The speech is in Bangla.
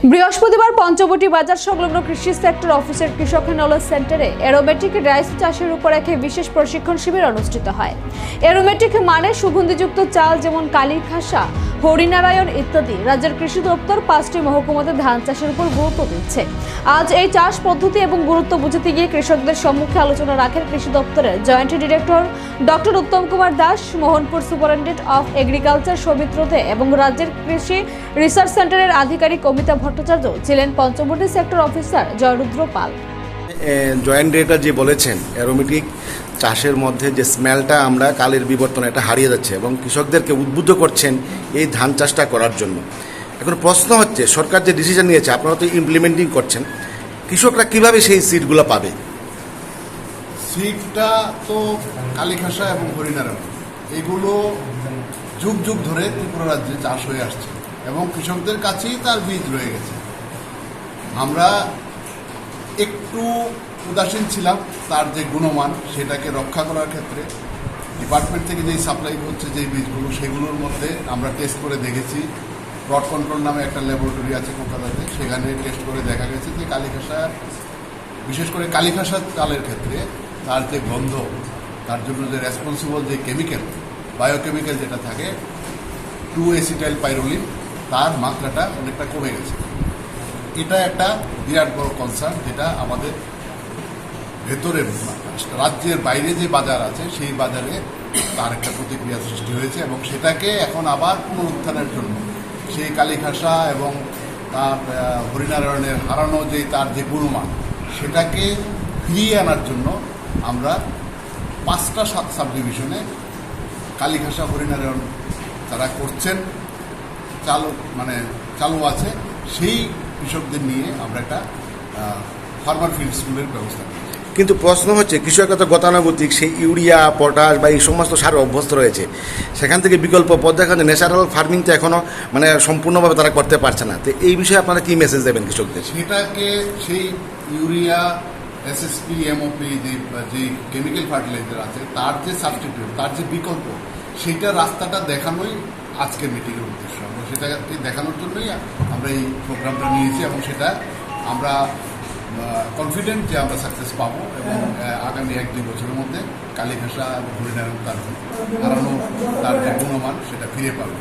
বৃহস্পতিবার পঞ্চবটি বাজার সংলগ্ন কৃষি সেক্টর অফিসের কৃষক নলেজ সেন্টারে এরোমেটিক রাইস চাষের উপর এক বিশেষ প্রশিক্ষণ শিবির অনুষ্ঠিত হয়। এরোমেটিক মানে সুগন্ধিযুক্ত চাল যেমন কালির খাসা হরিনারায়ণ ইত্যাদি। রাজ্যের কৃষি দপ্তর পাঁচটি মহকুমাতে ধান চাষের উপর গুরুত্ব দিচ্ছে। আজ এই চাষ পদ্ধতি এবং গুরুত্ব বুঝতে গিয়ে কৃষকদের সম্মুখে আলোচনা রাখেন কৃষি দপ্তরের joint director doctor Uttam Kumar Das, Mohanpur superintendent of agriculture Soumitra De এবং রাজ্যের কৃষি রিসার্চ সেন্টারের আধিকারিক অমিতা ভট্টাচার্য ছিলেন Panchabati sector officer Joyrudra Pal. Joint director যে বলেছেন, অ্যারোমেটিক চাষের মধ্যে যে স্মেলটা আমরা কালের বিবর্তন এটা হারিয়ে যাচ্ছে এবং কৃষকদেরকে উদ্বুদ্ধ করছেন এই ধান চাষটা করার জন্য। এখন প্রশ্ন হচ্ছে, সরকার যে ডিসিশন নিয়েছে, আপনারা তো ইমপ্লিমেন্টিং করছেন, কৃষকরা কীভাবে সেই সিটগুলো পাবে? সিটটা তো কালীখাসা এবং হরিনারায়ণ। এগুলো যুগ যুগ ধরে ত্রিপুরা রাজ্যে চাষ হয়ে আসছে এবং কৃষকদের কাছেই তার বীজ রয়ে গেছে। আমরা একটু উদাসীন ছিলাম, তার যে গুণমান, সেটাকে রক্ষা করার ক্ষেত্রে। ডিপার্টমেন্ট থেকে যেই সাপ্লাই হচ্ছে, যেই বীজগুলো, সেগুলোর মধ্যে আমরা টেস্ট করে দেখেছি। রড কন্ট্রোল নামে একটা ল্যাবরেটরি আছে কলকাতাতে, সেখানে টেস্ট করে দেখা গেছে যে কালীখাসা বিশেষ করে কালীখাসা চালের ক্ষেত্রে তার যে গন্ধ, তার জন্য যে রেসপন্সিবল যে কেমিক্যাল বায়োকেমিক্যাল যেটা থাকে টু এসিটাইল পাইরোলিন তার মাত্রাটা অনেকটা কমে গেছে। এটা একটা বিরাট বড় কনসার্ন যেটা আমাদের ভেতরে রাজ্যের বাইরে যে বাজার আছে, সেই বাজারে তার একটা প্রতিক্রিয়া সৃষ্টি হয়েছে এবং সেটাকে এখন আবার পুনরুত্থানের জন্য সেই কালীখাসা এবং তার হরিনারায়ণের হারানো যে তার যে গুণমান, সেটাকে ফিরিয়ে আনার জন্য আমরা পাঁচটা সাব সাব ডিভিশনে কালীখাসা হরিনারায়ণ তারা করছেন, চালু মানে চালু আছে। সেই কৃষকদের নিয়ে আমরা একটা ফার্মার ফিল্ড স্কুলের ব্যবস্থা কিন্তু প্রশ্ন হচ্ছে কৃষকরা তো গতানুগতিক সেই ইউরিয়া পটাশ বা এই সমস্ত সার অভ্যস্ত রয়েছে। সেখান থেকে বিকল্প পথ দেখানো ন্যাচারাল ফার্মিং তো এখনও মানে সম্পূর্ণভাবে তারা করতে পারছে না। তো এই বিষয়ে আপনারা কি মেসেজ দেবেন কৃষকদের? সেটাকে সেই ইউরিয়া এসএসপি এমওপি যে যে কেমিক্যাল ফার্টিলাইজার আছে তার যে সাবস্টিটিউট তার যে বিকল্প সেইটা রাস্তাটা দেখানোই আজকের মিটিংয়ের উদ্দেশ্য। সেটাকে দেখানোর জন্যই আমরা এই প্রোগ্রামটা নিয়েছি এবং সেটা আমরা কনফিডেন্ট যে আমরা সাকসেস পাবো এবং আগামী এক দুই বছরের মধ্যে কালী ভাষা এবং হরিনারায়ণ তার হারানো তার যে গুণমান, সেটা ফিরে পাবে।